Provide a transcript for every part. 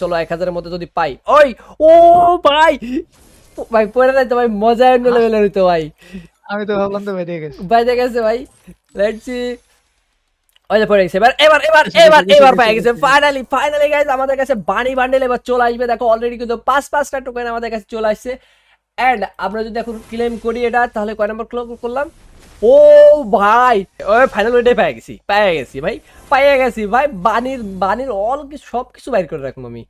চলো এক হাজারের মধ্যে যদি পাই। ওই ও ভাই! ভাই পড়ে নাই তো ভাই মজা অন্য লেভেলের হইতো ভাই। আমি তো ভাবলাম তো বেরিয়ে গেছে। ভাই দেখে গেছে ভাই। লেটস সি ওই যে পড়ে গেছে। এবার এবার এবার এবার এবার পাই গেছে। ফাইনালি ফাইনালি গাইস আমাদের কাছে বানি বান্ডেল এবার চলে আসবে। দেখো অলরেডি কিন্তু পাঁচ পাঁচটা টোকেন আমাদের কাছে চলে আসছে। এন্ড আমরা যদি এখন ক্লেম করি এটা তাহলে কয় নম্বর ক্লেম করলাম? ও ভাই ওই ফাইনাল ওইটাই পেয়ে গেছি পেয়ে গেছি ভাই, পেয়ে গেছি ভাই বানির বানির অল সব কিছু বাইর করে রাখব আমি।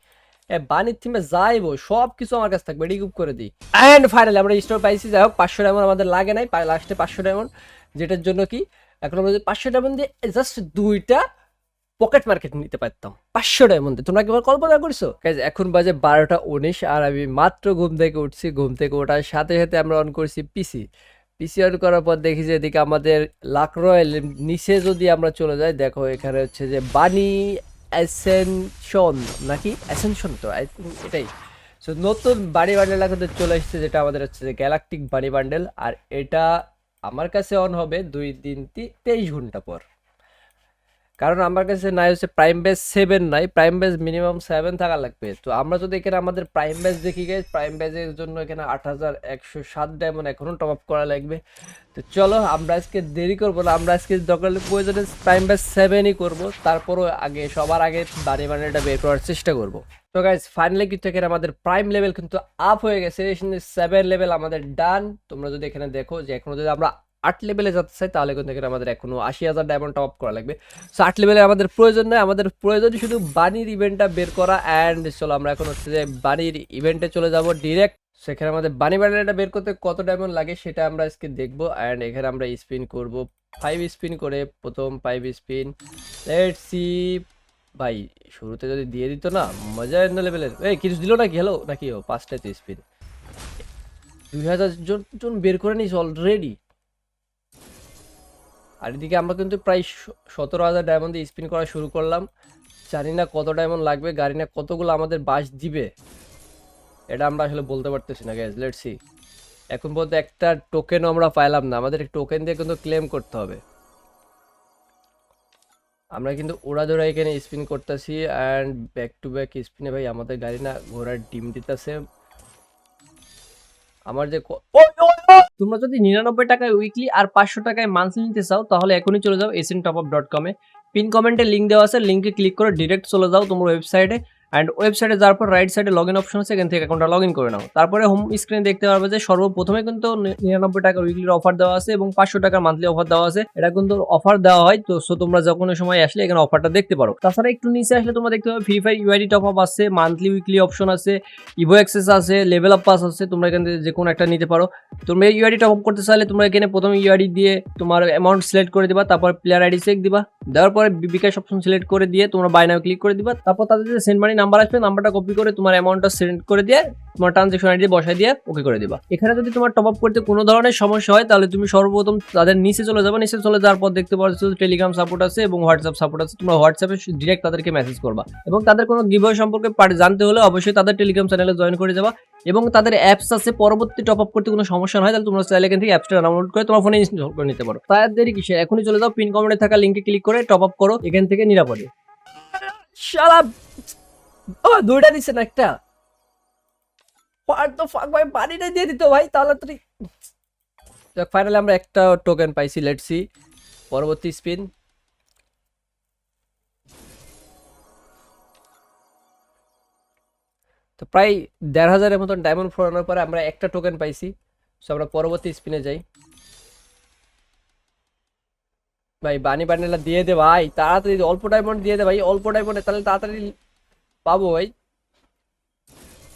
এ বানির থিমে যাইবো সব কিছু আমার কাছে থাকবে রিকুপ করে দিই। অ্যান্ড ফাইনালি আমরা স্টোর পাইছি, যাই হোক, পাঁচশো ডায়মন্ড আমাদের লাগে নাই লাস্টে পাঁচশো ডায়মন্ড যেটার জন্য কি, এখন আমরা পাঁচশো ডায়মন্ড দিয়ে জাস্ট দুইটা পকেট মার্কেট নিতে পারতাম, পাঁচশো ডায়মন্ডে তোমরা কি কল্পনা করছ? এখন বাজে বারোটা উনিশ, আর আমি মাত্র ঘুম থেকে উঠছি, ঘুম থেকে ওঠার সাথে সাথে আমরা অন করছি পিসি পিসি অন করার পর দেখি যে এদিকে আমাদের লাক রয়েল নিচে যদি আমরা চলে যাই, দেখো এখানে হচ্ছে যে বানি অ্যাসেনশন নাকি? অ্যাসেনশন তো আই থিঙ্ক এটাই। সো নতুন বাড়ি বান্ডেল এখন চলে এসেছে, যেটা আমাদের হচ্ছে যে গ্যালাকটিক বাড়ি বান্ডেল আর এটা আমার কাছে অন হবে দুই দিন তেইশ ঘণ্টা পর। কারণ আমার কাছে নাই হচ্ছে প্রাইম বেস সেভেন নাই প্রাইম বেস মিনিমাম সেভেন থাকা লাগবে। তো আমরা যদি এখানে আমাদের প্রাইম বেস দেখি গে প্রাইম বেসের জন্য এখানে আট হাজার একশো সাত ডায়মন্ড এখনও টপ আপ করা লাগবে। তো চলো, আমরা আজকে দেরি করব না, আমরা আজকে দরকার প্রয়োজনে প্রাইম বেস সেভেনই করব, তারপরও আগে, সবার আগে বাড়ি বানিটা বের করার চেষ্টা করব। তো গাইজ ফাইনালি কিন্তু এখানে আমাদের প্রাইম লেভেল কিন্তু আপ হয়ে গেছে সেভেন লেভেল আমাদের ডান তোমরা যদি এখানে দেখো যে এখনও যদি আমরা আট লেভেলে যেতে চাই, তাহলে কিন্তু এখানে আমাদের এখনও আশি হাজার ডায়মন্ড টপ করা লাগবে। সো আট লেভেলে আমাদের প্রয়োজন নয় আমাদের প্রয়োজন শুধু বানির ইভেন্টটা বের করা অ্যান্ড চলো আমরা এখন হচ্ছে যে বানির ইভেন্টে চলে যাব ডিরেক্ট সেখানে আমাদের বানি বান্ডেলটা বের করতে কত ডায়মন্ড লাগে সেটা আমরা আজকে দেখব অ্যান্ড এখানে আমরা স্পিন করব। ফাইভ স্পিন করে প্রথম ফাইভ স্পিন লেট সি ভাই, শুরুতে যদি দিয়ে দিত না, মজা অন্য লেভেলের এই, কিছু দিল নাকি? হ্যালো নাকি? ও, পাঁচটাতে স্পিন দুই হাজার জন বের করে নিস অলরেডি আর এদিকে আমরা কিন্তু প্রায় সতেরো হাজার ডায়মন্ড দিয়ে স্পিন করা শুরু করলাম। জানি না কত ডায়মন্ড লাগবে, গাড়ি না কতগুলো আমাদের বাস দিবে। এটা আমরা আসলে বলতে পারতেছি না গ্যাস লেট সি এখন পর্যন্ত একটা টোকেনও আমরা পাইলাম না, আমাদের টোকেন দিয়ে কিন্তু ক্লেম করতে হবে। আমরা কিন্তু ওরা ধরা এখানে স্পিন করতেছি অ্যান্ড ব্যাক টু ব্যাক স্পিনে ভাই আমাদের গাড়ি না ঘোড়ার ডিম দিতেছে। আমার যে ওই! তোমরা যদি নিরানব্বই টাকায় উইকলি আর পাঁচশো টাকায় মান্থলি নিতে চাও, তাহলে এখনই চলে যাও এসএন টপ আপ ডট কমে পিন কমেন্টে লিঙ্ক দেওয়া আছে লিঙ্কে ক্লিক করে ডিরেক্ট চলে যাও তোমার ওয়েবসাইটে অ্যান্ড ওয়েবসাইটে যাওয়ার পর রাইট সাইডে লগ ইন অপশন আছে, এখান থেকে অ্যাকাউন্টটা লগ ইন করে নাও। তারপরে হোম স্ক্রিনে দেখতে পারবে যে সর্বপ্রথমে কিন্তু নিরানব্বই টাকার উইকলির অফার দেওয়া আছে এবং পাঁচশো টাকার মান্থলি অফার দেওয়া আছে। এটা কিন্তু অফার দেওয়া হয়, তো সো তোমরা যখন সময় আসলে এখানে অফারটা দেখতে পারো। তাছাড়া একটু নিচে আসলে তোমরা দেখতে পাবে free fire UID top up আছে মান্থলি উইকলি অপশন আছে ইভো অ্যাক্সেস আছে লেভেল আপ পাস আছে, তোমরা এখান থেকে যে কোনো একটা নিতে পারো। তোমরা ইউআইডি টপ আপ করতে চাইলে তোমরা এখানে প্রথম ইউআইডি দিয়ে তোমার অ্যামাউন্ট সিলেক্ট করে দিবা, তারপর প্লেয়ার আইডি চেক দিবা। দেওয়ার পরে বিকাশ অপশন সিলেক্ট করে দিয়ে তোমরা বাই নাও ক্লিক করে দিবা। তারপর তাদের যে সেন্ড মানি নাম্বার আসবে নাম্বারটা কপি করে তোমার অ্যামাউন্টটা সেন্ড করে দিয়ে তোমার ট্রানজেকশন আইডি বসাই দিয়ে ওকে করে দিবা। এখানে যদি তোমার টপ আপ করতে কোনো ধরনের সমস্যা হয়, তাহলে তুমি সর্বপ্রথম তাদের নিচে চলে যাবে। নিচে চলে যাওয়ার পর দেখতে পাচ্ছ টেলিগ্রাম সাপোর্ট আছে এবং হোয়াটসঅ্যাপ সাপোর্ট আছে। তোমরা হোয়াটসঅ্যাপে ডিরেক্ট তাদেরকে মেসেজ করবা। এবং তাদের কোনো গিভওয়ে সম্পর্কে জানতে হলে অবশ্যই তাদের টেলিগ্রাম চ্যানেলে জয়েন করে যাবা। এবং তাদের অ্যাপস আছে, পরবর্তী টপ আপ করতে কোনো সমস্যা হয় তাহলে তোমরা চাইলে এখান থেকে অ্যাপসটা ডাউনলোড করে তোমার ফোনে ইনস্টল করে নিতে পারো। তার দেরি কিসে এখনই চলে যাও পিন কমেন্টে থাকা লিঙ্কে ক্লিক করে টপ আপ করো, এখান থেকে নিরাপদে। ও, দুইটা দিছে না একটা? ভাই বাড়িটা দিয়ে ভাই তাহলে আমরা একটা টোকেন পাইছি লেট সি পরবর্তী স্পিন তো প্রায় দেড় হাজারের মতন ডায়মন্ড ফোরানোর পরে আমরা একটা টোকেন পাইছি। সো আমরা পরবর্তী স্পিনে যাই। ভাই বানি বান্ডেলটা দিয়ে দে ভাই, তাড়াতাড়ি অল্প ডায়মন্ড দিয়ে দে ভাই, অল্প ডায়মন্ডে তাহলে তাড়াতাড়ি পাবো ভাই।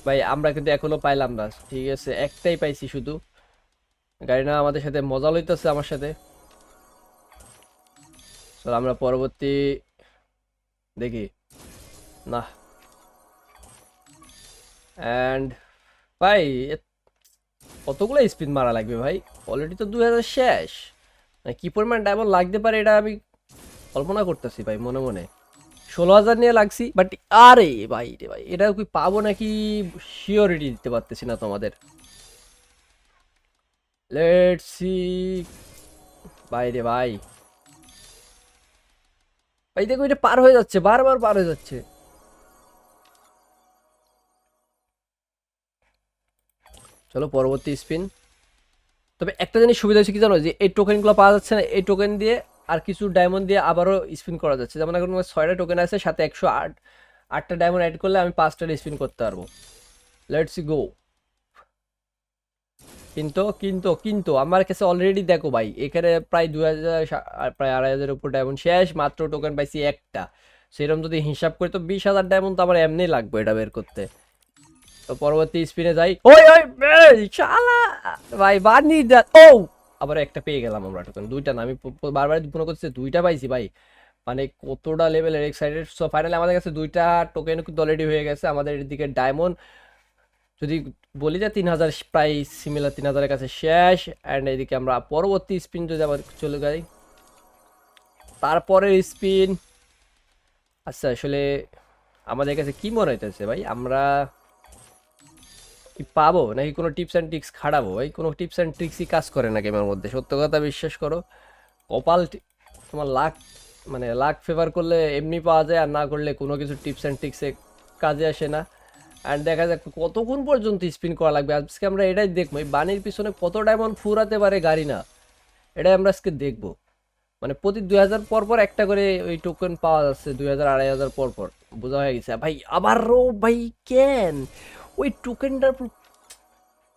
ভাই, আমরা কিন্তু এখনও পাইলাম না, ঠিক আছে, একটাই পাইছি শুধু। গাড়ি না আমাদের সাথে মজা লইতেছে আমার সাথে। আমরা পরবর্তী, দেখি। না অ্যান্ড ভাই কতগুলো স্পিন মারা লাগবে ভাই? অলরেডি তো দুই হাজার শেষ। মানে কি পরিমাণ ডায়মন্ড লাগতে পারে এটা আমি কল্পনা করতেছি ভাই, মনে মনে। ষোলো হাজার নিয়ে লাগছি বাট আরে ভাই রে ভাই এটা কি পাবো নাকি? শিওরিটি দিতে পারতেছি না তোমাদের। লেটস সি ভাই রে ভাই। ভাই দেখো এটা পার হয়ে যাচ্ছে, বারবার পার হয়ে যাচ্ছে। চলো পরবর্তী স্পিন তবে একটা জিনিস সুবিধা হচ্ছে কি জানো? যে এই টোকেনগুলো পাওয়া যাচ্ছে না, এই টোকেন দিয়ে আর কিছু ডায়মন্ড দিয়ে আবারও স্পিন করা যাচ্ছে। যেমন এখন ছয়টা টোকেন আছে, সাথে একশো আট, আটটা ডায়মন্ড অ্যাড করলে আমি পাঁচটা স্পিন করতে পারব। লেটস গো কিন্তু কিন্তু কিন্তু আমার কাছে অলরেডি দেখো ভাই, এখানে প্রায় দু হাজার প্রায় আড়াই হাজারের উপর ডায়মন্ড শেষ, মাত্র টোকেন পাইছি একটা। সেরকম যদি হিসাব করি তো বিশ হাজার ডায়মন্ড তো আমার এমনি লাগবে এটা বের করতে। তো পরবর্তী স্পিনে যাই। ওই ওই শালা! ভাই বানি ও! আবার একটা পেয়ে গেলাম আমরা টোকেন দুইটা না, আমি বারবার মনে করছি দুইটা পাইছি, ভাই। মানে কতটা লেভেলের এক্সাইটেড সো ফাইনালি আমাদের কাছে দুইটা টোকেন কিন্তু অলরেডি হয়ে গেছে। আমাদের এদিকে ডায়মন্ড যদি বলি যে তিন হাজার প্রায় সিমিলার তিন হাজারের কাছে শেষ। অ্যান্ড এদিকে আমরা পরবর্তী স্পিন যদি আবার চলে যাই। তারপরের স্পিন আচ্ছা আসলে আমাদের কাছে কি মনে হইতেছে ভাই? আমরা কি পাবো? নাকি কোনো টিপস অ্যান্ড ট্রিক্স খাড়াবো? ভাই কোনো টিপস অ্যান্ড ট্রিক্সই কাজ করে না গেমের মধ্যে। সত্য কথা বিশ্বাস করো, কপাল তোমার লাক মানে লাক ফেভার করলে এমনি পাওয়া যায়, আর না করলে কোনো কিছু টিপস অ্যান্ড ট্রিক্সে কাজে আসে না। অ্যান্ড দেখা যাক কতক্ষণ পর্যন্ত স্পিন করা লাগবে। আজকে আমরা এটাই দেখব, এই বাণীর পিছনে কত ডায়মন্ড ফুরাতে পারে গাড়ি না। এটাই আমরা আজকে দেখব। মানে প্রতি দুই হাজার পর পর একটা করে ওই টোকেন পাওয়া যাচ্ছে, দুই হাজার, আড়াই হাজার পর পর। বোঝা হয়ে গেছে। ভাই, আবারও, ভাই, কেন? ওই টোকেনটার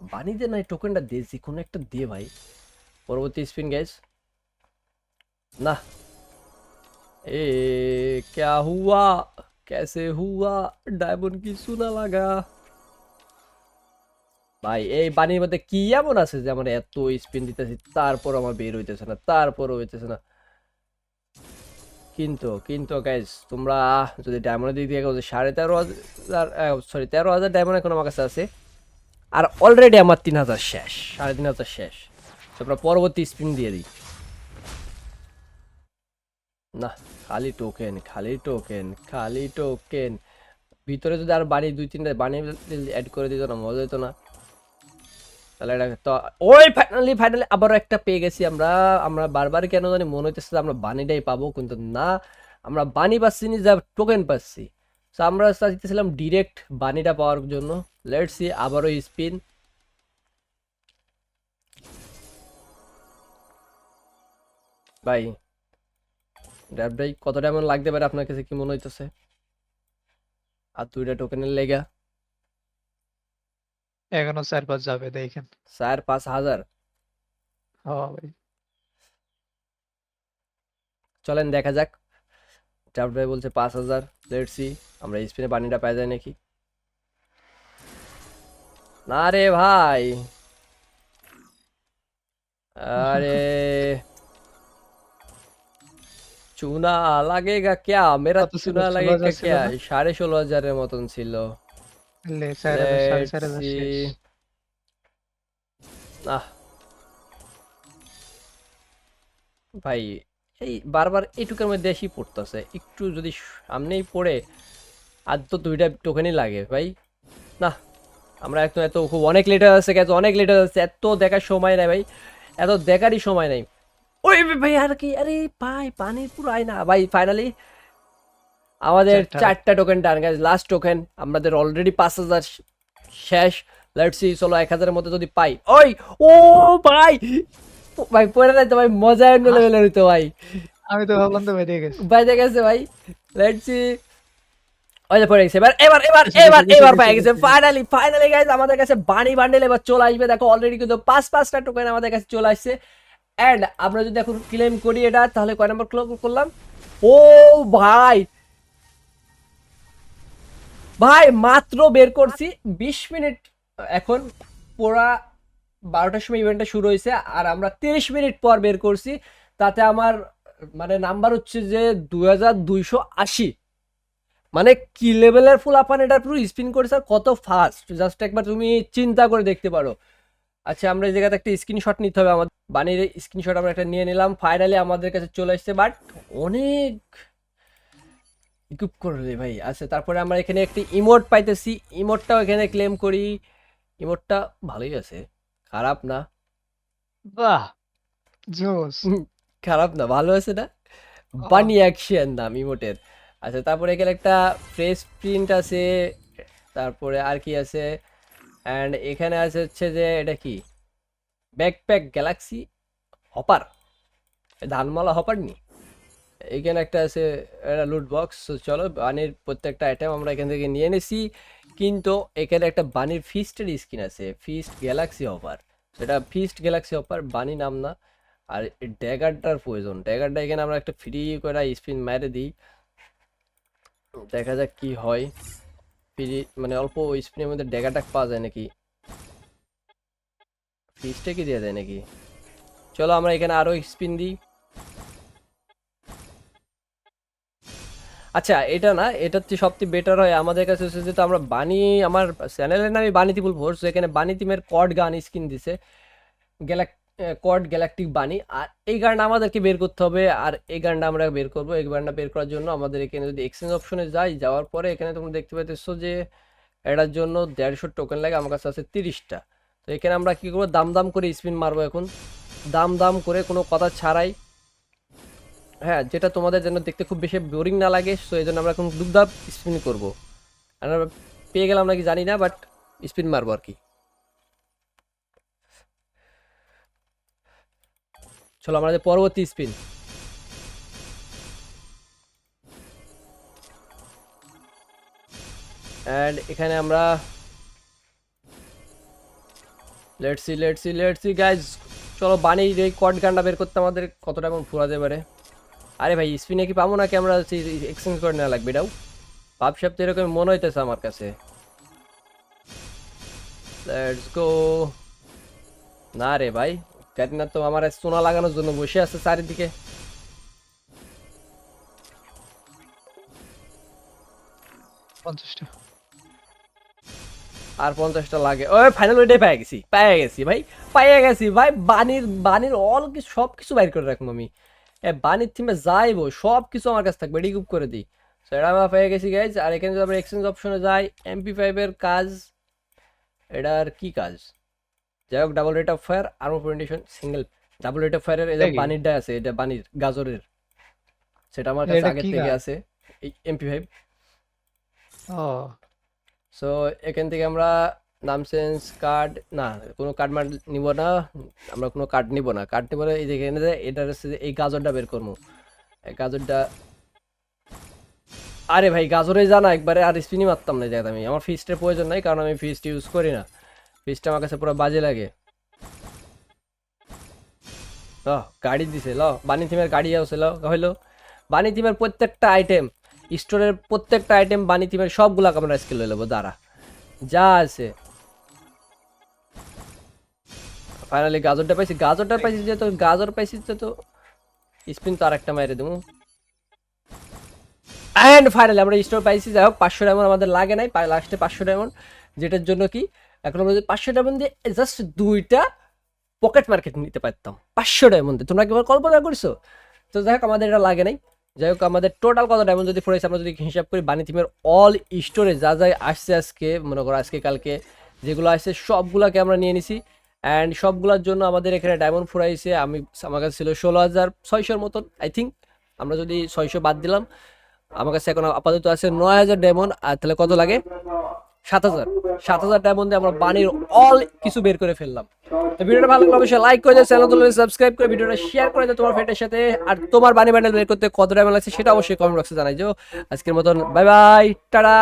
বানিয়ে না টোকেনটা দে যে কোনো একটা দে ভাই পরবর্তী স্পিন গ্যাস না এ क्या हुआ कैसे हुआ ডায়মন্ড কি শোনা লাগা ভাই এই বাণীর মধ্যে কি এমন আছে যে আমার এত স্পিন দিতেছি তারপর আমার বের হইতেছে না তারপরও হইতেছে না কিন্তু কিন্তু গাইজ তোমরা যদি ডায়মন্ডের দিক দিয়ে সাড়ে তেরো হাজার সরি তেরো হাজার ডায়মন্ড এখন আমার কাছে আছে, আর অলরেডি আমার তিন হাজার শেষ, সাড়ে তিন হাজার শেষ। তো আমরা পরবর্তী স্পিন দিয়ে দিই। না, খালি টোকেন খালি টোকেন খালি টোকেন ভিতরে যদি আর বাড়ি দুই তিনটা বানিয়ে অ্যাড করে দিত না, মজা হতো না। তাহলে এটা তো, ওই ফাইনালি ফাইনালি আবারও একটা পেয়ে গেছি আমরা। আমরা বারবার কেন জানি মনে হইতেছে আমরা বাণীটাই পাবো, কিন্তু না। আমরা বাণী পাচ্ছি না, যা টোকেন পাচ্ছি। তো আমরা চাইতেছিলাম ডিরেক্ট বাণীটা পাওয়ার জন্য। লেটস সি আবারও স্পিন ভাই ড্যাব ভাই কত এমন লাগতে পারে আপনার কাছে কি মনে হইতেছে? আর দুইটা টোকেনের লেগা। এখনও চার পাঁচ যাবে দেখেন। চার পাঁচ হাজার? হ্যাঁ চলেন দেখা যাক। ট্রাফট ভাই বলছে পাঁচ হাজার লেট সি আমরা স্পিনে পানিটা পাই যায় নাকি? না রে ভাই। আরে। চুনা লাগেগা ক্যা? মেরা চুনা লাগেগা ক্যা? সাড়ে ষোলো হাজারের মতন ছিল। Let's হাজার see. শেষ আহ ভাই এই বারবার এইটুকুর মধ্যে এসেই পড়তেছে। একটু যদি সামনেই পড়ে আর তো দুইটা টোকেনই লাগে ভাই। না আমরা একদম এত খুব অনেক লেটার আছে গেছে অনেক লেটার আছে এত দেখার সময় নাই ভাই। এত দেখারই সময় নাই। ওই ভাই আর কি আরে ভাই পানির পুরো আয় না ভাই ফাইনালি আমাদের চারটা। Token done guys last token আমাদের অলরেডি পাঁচ হাজার শেষ। লেটস সি চলো এক হাজারের মধ্যে যদি পাই। ওই ও ভাই! ভাই পড়ে নাই তো ভাই মজা অন্য লেভেলের হইতো ভাই। আমি তো ভাবলাম তো বেরিয়ে গেছে। বাইরে গেছে ভাই। লেটস সি ওই যে পড়ে গেছে। এবার এবার এবার এবার এবার পেয়ে গেছে। ফাইনালি ফাইনালি গাইজ আমাদের কাছে বানি বান্ডেল এবার চলে আসবে। দেখো অলরেডি কিন্তু পাঁচ পাঁচটা টোকেন আমাদের কাছে চলে আসছে। এন্ড আমরা যদি এখন ক্লেম করি এটা তাহলে কয় নাম্বার ক্লেম করলাম? ও ভাই! ভাই, মাত্র বের করছি। বিশ মিনিট, এখন পুরা বারোটার সময় ইভেন্টটা শুরু হয়েছে, আর আমরা তিরিশ মিনিট পর বের করছি। তাতে আমার মানে নাম্বার হচ্ছে যে দুই হাজার দুইশো আশি। মানে কি লেভেলের ফুল আপান এটা পুরো স্পিন করেছে আর কত ফাস্ট জাস্ট একবার তুমি চিন্তা করে দেখতে পারো। আচ্ছা আমরা এই জায়গাতে একটা স্ক্রিনশট নিতে হবে আমাদের। বানির স্ক্রিনশট আমরা একটা নিয়ে নিলাম। ফাইনালি আমাদের কাছে চলে এসেছে বাট অনেক ইকুইপ করলে ভাই। আচ্ছা তারপরে আমরা এখানে একটি ইমোট পাইতেছি। ইমোটটাও এখানে ক্লেম করি। ইমোটটা ভালোই আছে। খারাপ না। বাহ! জোস খারাপ না ভালো আছে না? বানি অ্যাকশন নাম ইমোটের আচ্ছা তারপরে এখানে একটা ফ্রেশ প্রিন্ট আছে। তারপরে আর কি আছে? অ্যান্ড এখানে আছে হচ্ছে যে এটা কি? ব্যাকপ্যাক গ্যালাক্সি হপার ধানমালা হপার নি? এখানে একটা আছে, একটা লুট বক্স চলো, বানির প্রত্যেকটা আইটেম আমরা এখান থেকে নিয়ে এনেছি। কিন্তু এখানে একটা বানির ফিস্টের স্কিন আছে ফিস্ট গ্যালাক্সি অফার সেটা ফিস্ট গ্যালাক্সি অফার বানি নাম না। আর ড্যাগারটার প্রয়োজন ড্যাগারটা এখানে আমরা একটা ফ্রি করে স্পিন মেরে দিই। দেখা যাক কি হয়। ফ্রি মানে অল্প স্পিনের মধ্যে ড্যাগারটা পাওয়া যায় নাকি? ফিস্টে কি দেওয়া যায় নাকি? চলো আমরা এখানে আরও স্পিন দিই। আচ্ছা এটা না এটার চেয়ে সবচেয়ে বেটার হয়। আমাদের কাছে হচ্ছে যেহেতু আমরা বানি আমার চ্যানেলের নামে বানি তিপুল ফোর্স এখানে বানি টিমের কড গান স্কিন দিছে। গ্যালাক কড গ্যালাকটিক বানি আর এই গানটা আমাদেরকে বের করতে হবে। আর এই গানটা আমরা বের করব। এই গানটা বের করার জন্য আমাদের এখানে যদি এক্সচেঞ্জ অপশনে যাই, যাওয়ার পরে এখানে তোমরা দেখতে পাইতেছো যে, এটার জন্য দেড়শো টোকেন লাগে। আমার কাছে আছে তিরিশটা। তো এখানে আমরা কী করব? দাম দাম করে স্পিন মারবো এখন। দাম দাম করে কোনো কথা ছাড়াই হ্যাঁ যেটা তোমাদের জন্য দেখতে খুব বেশি বোরিং না লাগে সো এই জন্য আমরা এখন দুবদাব স্পিন করব। আর আমরা পেয়ে গেলাম নাকি জানি না বাট স্পিন মারবো আর কি। চলো, আমাদের পরবর্তী স্পিন অ্যান্ড এখানে আমরা লেটসি লেটসি লেটসি গাইজ চলো বানি এই কট গানটা বের করতে আমাদের কতটা এখন ফুরাতে পারে। আরে ভাই স্পিনে কি পাবো নাকি? আমরা এক্সচেঞ্জ করে নেওয়া লাগবে এটাও। ভাবসাব তো এরকম মনে হইতেছে আমার কাছে। লেটস গো না রে ভাই ক্যাটরিনা তো আমার সোনা লাগানোর জন্য বসে আছে চারিদিকে। পঞ্চাশটা। আর পঞ্চাশটা লাগে। ওই ফাইনাল ওইটাই পেয়ে গেছি পেয়ে গেছি ভাই পেয়ে গেছি ভাই বানির বানির অল কিছু সব কিছু বাইর করে রাখব আমি। এ বানির থিমে যাইবো সব কিছু আমার কাছে থাকবে রিকুপ করে দিই। এটা আমরা পেয়ে গেছি গাইজ আর এখানে যদি আমরা এক্সচেঞ্জ অপশনে যাই এমপি ফাইভের কাজ এটার কি কাজ? যাই হোক double rate of fire ammo presentation single double rate of ফায়ারের এটা দেখি। বানিরটা আছে এটা বানির গাজরের। সেটা আমার কাছে কি থেকে আছে এই এমপি ফাইভ ও। সো এখান থেকে আমরা নাম চেঞ্জ কার্ড, না, কোনো কার্ড মার্ড নিব না, আমরা কোনো কার্ড নিব না। কার্ড নিব না, এই যে এখানে যে এটা হচ্ছে এই গাজরটা বের করব। এই গাজরটা, আরে ভাই গাজরে জানা, একবারে আর স্পিনই মারতাম না যাই আমি। আমার ফিস্টের প্রয়োজন নাই, কারণ আমি ফিস্ট ইউজ করি না। ফিস্টটা আমার কাছে পুরো বাজে লাগে। ল, গাড়ি দিছে, ল বানি থিমের গাড়ি আছে, ল, হইল। বানি থিমের প্রত্যেকটা আইটেম স্টোরের প্রত্যেকটা আইটেম বানি থিমের সবগুলা আমরা স্কিল লই নেব, দাঁড়া। যা আছে। ফাইনালি গাজরটা পাইছি। গাজরটা পাইছি যে তো গাজর পাইছি তো স্পিন তো আরেকটা মাইরে দেবো। অ্যান্ড ফাইনালি আমরা স্টোর পাইছি যাই হোক পাঁচশো ডায়মন্ড আমাদের লাগে নাই লাস্টে পাঁচশো ডায়মন্ড যেটার জন্য কি এখন আমরা যদি পাঁচশো ডায়মন্ড দিয়ে জাস্ট দুইটা পকেট মার্কেট নিতে পারতাম। পাঁচশো ডায়মন্ড তোমরা কি কল্পনা করছ? তো যাই হোক আমাদের এটা লাগে নাই। যাই হোক আমাদের টোটাল কত ডায়মন্ড যদি পড়েছে আমরা যদি হিসাব করি বানি থিমের অল স্টোরে যা যা আসছে আজকে মনে করো আজকে কালকে যেগুলো আসছে সবগুলোকে আমরা নিয়ে নিছি। অ্যান্ড সবগুলোর জন্য আমাদের এখানে ডায়মন্ড ফুরাইছে। আমি, আমার কাছে ছিল ষোলো হাজার ছয়শোর মতন আই থিঙ্ক আমরা যদি ছয়শো বাদ দিলাম, আমার কাছে এখন আপাতত আছে নয় হাজার ডায়মন্ড আর তাহলে কত লাগে? সাত হাজার। সাত হাজার ডায়মন্ডে আমরা বানির অল কিছু বের করে ফেললাম। তো ভিডিওটা ভালো লাগলে অবশ্যই লাইক করে দাও চ্যানেল সাবস্ক্রাইব করে ভিডিওটা শেয়ার করে দাও তোমার ফ্রেন্ডের সাথে। আর তোমার বানি ব্যান্ডেল বের করতে কত ডায়মন্ড লাগছে সেটা অবশ্যই কমেন্ট বক্সে জানাই আজকের মতন বাই বাই টাটা